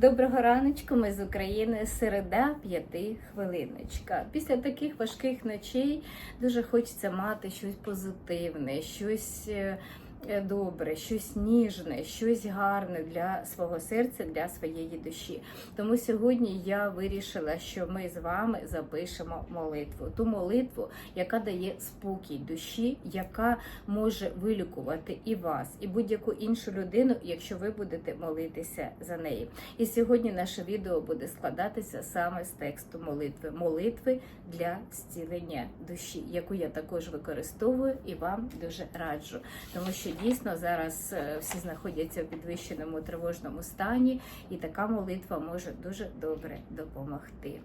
Доброго раночку, ми з України. Середа, п'яти хвилиночка. Після таких важких ночей дуже хочеться мати щось позитивне, щось е, добре, щось ніжне, щось гарне для свого серця, для своєї душі. Тому сьогодні я вирішила, що ми з вами запишемо молитву. Ту молитву, яка дає спокій душі, яка може вилікувати і вас, і будь-яку іншу людину, якщо ви будете молитися за неї. І сьогодні наше відео буде складатися саме з тексту молитви, молитви для зцілення душі, яку я також використовую і вам дуже раджу, тому що дійсно зараз е, всі знаходяться в підвищеному тривожному стані, і така молитва може дуже добре допомогти.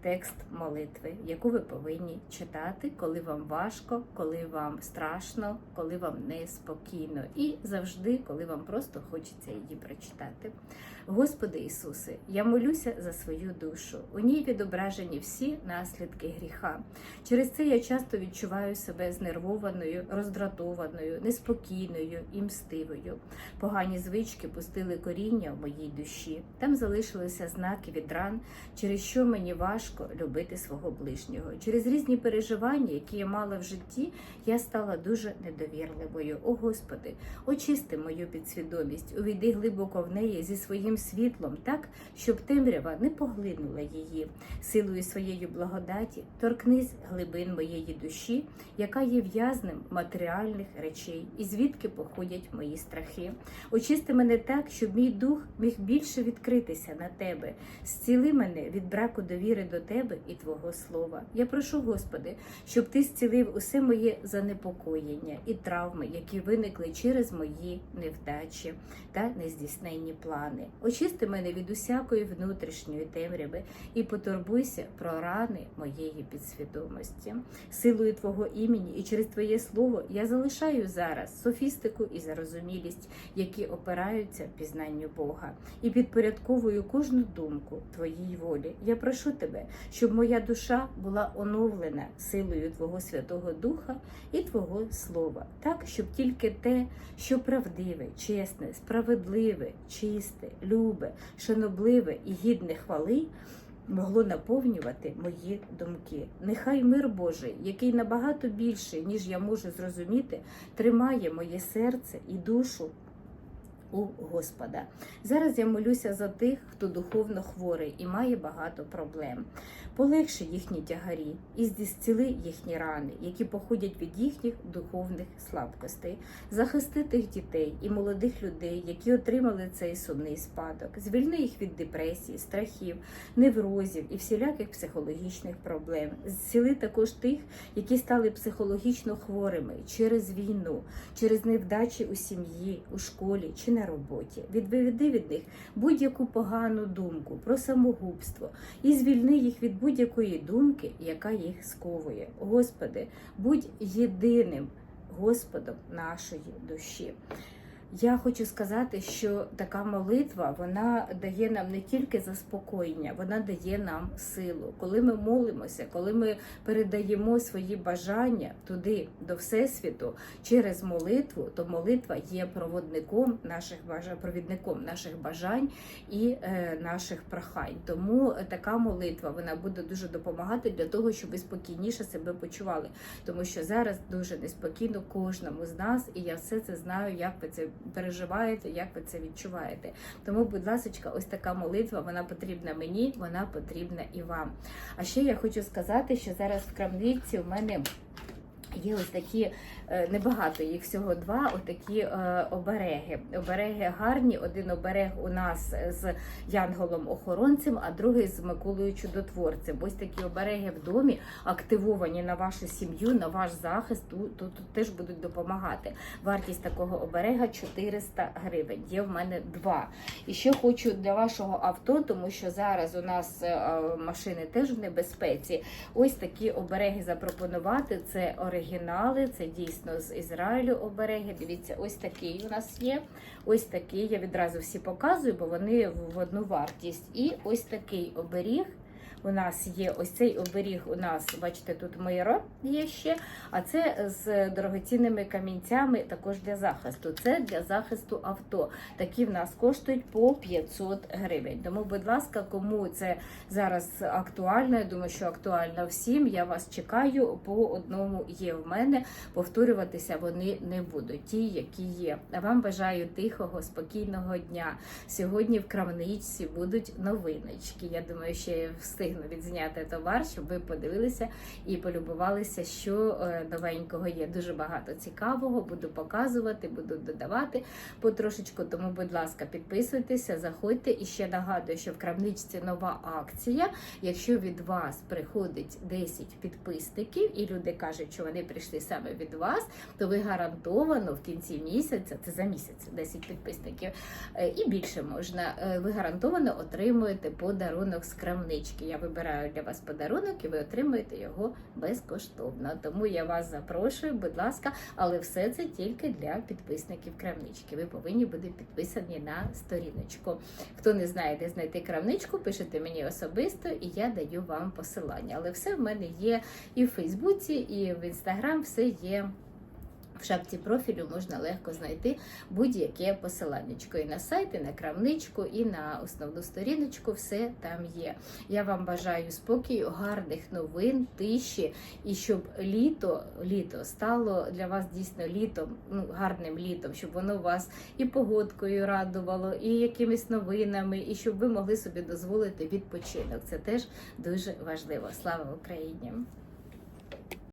Текст молитви, яку ви повинні читати, коли вам важко, коли вам страшно, коли вам неспокійно, і завжди, коли вам просто хочеться її прочитати. Господи Ісусе, я молюся за свою душу. У ній відображені всі наслідки гріха. Через це я часто відчуваю себе знервованою, роздратованою, неспокійною і мстивою. Погані звички пустили коріння в моїй душі. Там залишилися знаки від ран, через що мені важко любити свого ближнього. Через різні переживання, які я мала в житті, я стала дуже недовірливою. О Господи, очисти мою підсвідомість, увійди глибоко в неї зі своїм світлом, так, щоб темрява не поглинула її. Силою своєї благодаті торкнись глибин моєї душі, яка є в'язнем матеріальних речей, і звідки походять мої страхи. Очисти мене так, щоб мій дух міг більше відкритися на тебе. Зціли мене від браку довіри до тебе і Твого слова. Я прошу, Господи, щоб ти зцілив усе моє занепокоєння і травми, які виникли через мої невдачі та нездійсненні плани. Очисти мене від усякої внутрішньої темряви і потурбуйся про рани моєї підсвідомості. Силою Твого імені і через Твоє слово я залишаю зараз софістику і зарозумілість, які опираються пізнанню Бога, і підпорядковую кожну думку Твоїй волі. Я прошу тебе, щоб моя душа була оновлена силою Твого Святого Духа і Твого Слова, так, щоб тільки те, що правдиве, чесне, справедливе, чисте, любе, шанобливе і гідне хвали. Могло наповнювати мої думки. Нехай мир Божий, який набагато більший, ніж я можу зрозуміти, тримає моє серце і душу у Господа. Зараз я молюся за тих, хто духовно хворий і має багато проблем. Полегши їхні тягарі і зціли їхні рани, які походять від їхніх духовних слабкостей, захисти тих дітей і молодих людей, які отримали цей сумний спадок, звільни їх від депресії, страхів, неврозів і всіляких психологічних проблем. Зціли також тих, які стали психологічно хворими через війну, через невдачі у сім'ї, у школі чи на роботі. Відведи від них будь-яку погану думку про самогубство і звільни їх від будь-якої думки, яка їх сковує. Господи, будь єдиним Господом нашої душі. Я хочу сказати, що така молитва вона дає нам не тільки заспокоєння, вона дає нам силу. Коли ми молимося, коли ми передаємо свої бажання туди, до Всесвіту, через молитву, то молитва є проводником наших бажань, провідником наших бажань і е, наших прохань. Тому така молитва вона буде дуже допомагати для того, щоб ви спокійніше себе почували. Тому що зараз дуже неспокійно кожному з нас, і я все це знаю, як ви це переживаєте, як ви це відчуваєте. Тому, будь ласка, ось така молитва, вона потрібна мені, вона потрібна і вам. А ще я хочу сказати, що зараз в крамниці у мене. Є ось такі е, небагато, їх всього два. Отакі е, обереги. Обереги гарні. Один оберег у нас з янголом-охоронцем, а другий з Миколою Чудотворцем. Ось такі обереги в домі активовані на вашу сім'ю, на ваш захист. Тут, тут, тут теж будуть допомагати. Вартість такого оберега 400 гривень. Є в мене два. І ще хочу для вашого авто, тому що зараз у нас е, машини теж в небезпеці. Ось такі обереги запропонувати. Це оригінали, це дійсно з Ізраїлю обереги. Дивіться, ось такий у нас є. Ось такий. Я відразу всі показую, бо вони в одну вартість. І ось такий оберіг. У нас є ось цей оберіг. У нас, бачите, тут миро є ще. А це з дорогоцінними камінцями також для захисту. Це для захисту авто. Такі в нас коштують по 500 гривень. Тому, будь ласка, кому це зараз актуально, я думаю, що актуально всім. Я вас чекаю. По одному є в мене. Повторюватися вони не будуть. Ті, які є. А вам бажаю тихого, спокійного дня. Сьогодні в крамничці будуть новиночки. Я думаю, що я встигну відзняти товар, щоб ви подивилися і полюбувалися, що е, новенького є. Дуже багато цікавого. Буду показувати, буду додавати потрошечку. Тому, будь ласка, підписуйтеся, заходьте. І ще нагадую, що в крамничці нова акція. Якщо від вас приходить 10 підписників, і люди кажуть, що вони прийшли саме від вас, то ви гарантовано в кінці місяця, це за місяць 10 підписників, е, і більше можна. е, Ви гарантовано отримуєте подарунок з крамнички. Я вибираю для вас подарунок, і ви отримуєте його безкоштовно. Тому я вас запрошую, будь ласка, але все це тільки для підписників крамнички. Ви повинні бути підписані на сторіночку. Хто не знає, де знайти крамничку, пишете мені особисто, і я даю вам посилання. Але все в мене є і в Фейсбуці, і в Інстаграм, все є. В шапці профілю можна легко знайти будь-яке посиланнячко. І на сайт, і на крамничку, і на основну сторіночку. Все там є. Я вам бажаю спокою, гарних новин, тиші, і щоб літо, літо стало для вас дійсно літом, ну гарним літом, щоб воно вас і погодкою радувало, і якимись новинами, і щоб ви могли собі дозволити відпочинок. Це теж дуже важливо. Слава Україні!